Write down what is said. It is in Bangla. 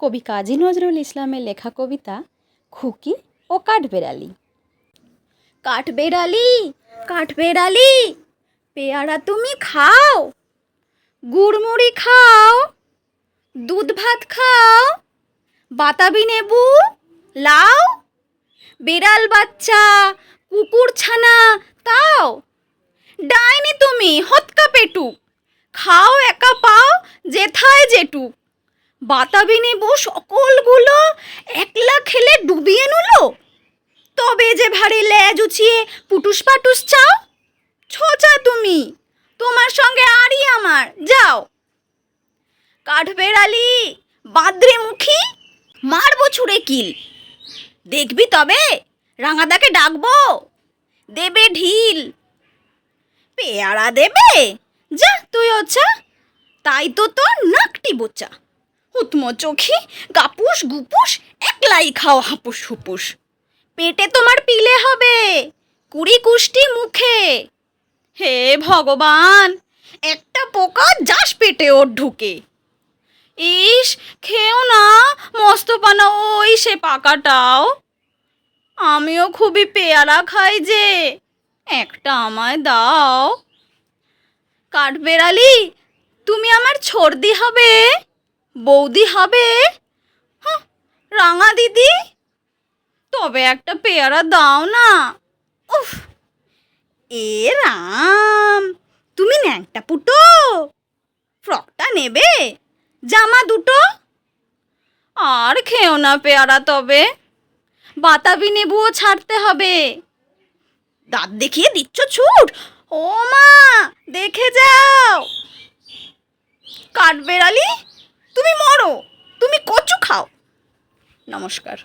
কবি কাজী নজরুল ইসলামের লেখা কবিতা খুকি ও কাঠবেড়ালি। কাঠবেড়ালি কাঠবেড়ালি, পেয়ারা তুমি খাও, গুড়মুড়ি খাও, দুধ ভাত খাও, বাতাবি নেবু লাও, বিড়াল বাচ্চা, কুকুর ছানা তাও, ডাইনি তুমি হতকা পেটু, খাও একা পাও, যেথায় যেটুক বাতাবি নেবু সকলগুলো একলা খেলে ডুবিয়ে নুলো? তবে যে ভারী লেজ উচিয়ে পুটুস পাটুস চাও? ছোচা তুমি, তোমার সঙ্গে আরই আমার, যাও। কাঠবেড়ালি বাদ্রে মুখী, মারবো ছুঁড়ে কিল। দেখবি তবে, রাঙাদাকে ডাকবো, দেবে ঢিল। পেয়ারা দেবে, যা তুই ওছা, তাই তো তোর নাকটি বোচা। হুতমো চোখি গাপুস গুপুস, একলাই খাও হাপুস হুপুস। পেটে তোমার পিলে হবে কুড়ি কুষ্টি মুখে। হে ভগবান, একটা পোকা যাস পেটে ওর ঢুকে। ইস, খেও না মস্তপানা ওই সে পাকাটাও। আমিও খুবই পেয়ারা খাই যে, একটা আমায় দাও। কাঠবেড়ালি, তুমি আমার ছর্দি হবে। বৌদি হবে? রাঙা দিদি? তবে একটা পেয়ারা দাও না। উফ, এ রাম, তুমি ন্যাংটা পুটো। ফ্রকটা নেবে? জামা দুটো? আর খেও না পেয়ারা তবে। বাতাবি নেবুও ছাড়তে হবে। দাঁত দেখিয়ে দিচ্ছ ছুট? ও মা, দেখে যাও। কাঠবেড়ালি? তুমি মরো। তুমি কচু খাও। নমস্কার।